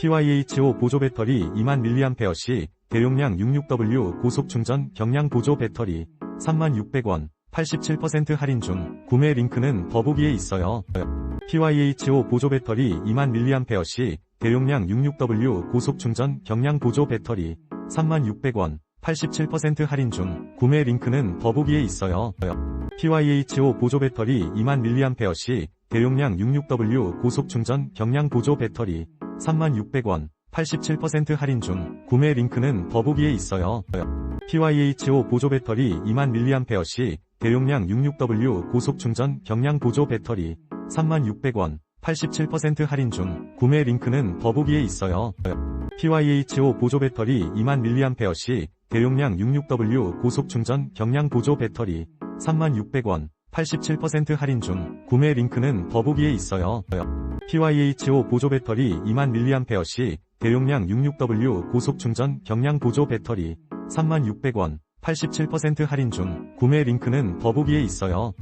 PYH5 보조 배터리 2만 mAh, 대용량 66W 고속 충전 경량 보조 배터리 36,600원 87% 할인 중 구매 링크는 더보기에 있어요. PYH5 보조 배터리 2만 mAh, 대용량 66W 고속 충전 경량 보조 배터리 36,600원 87% 할인 중 구매 링크는 더보기에 있어요. PYH5 보조 배터리 2만 mAh, 대용량 66W 고속 충전 경량 보조 배터리 36,600원 87% 할인 중 구매 링크는 더보기에 있어요. PYH5 보조 배터리 2만 mAh, 대용량 66W 고속 충전 경량 보조 배터리 36,600원 87% 할인 중 구매 링크는 더보기에 있어요. PYH5 보조 배터리 2만 mAh, 대용량 66W 고속 충전 경량 보조 배터리 36,600원 87% 할인 중 구매 링크는 더보기에 있어요. PYH5 보조 배터리 2만 mAh, 대용량 66W 고속 충전 경량 보조 배터리 36,600원 87% 할인 중 구매 링크는 더보기에 있어요.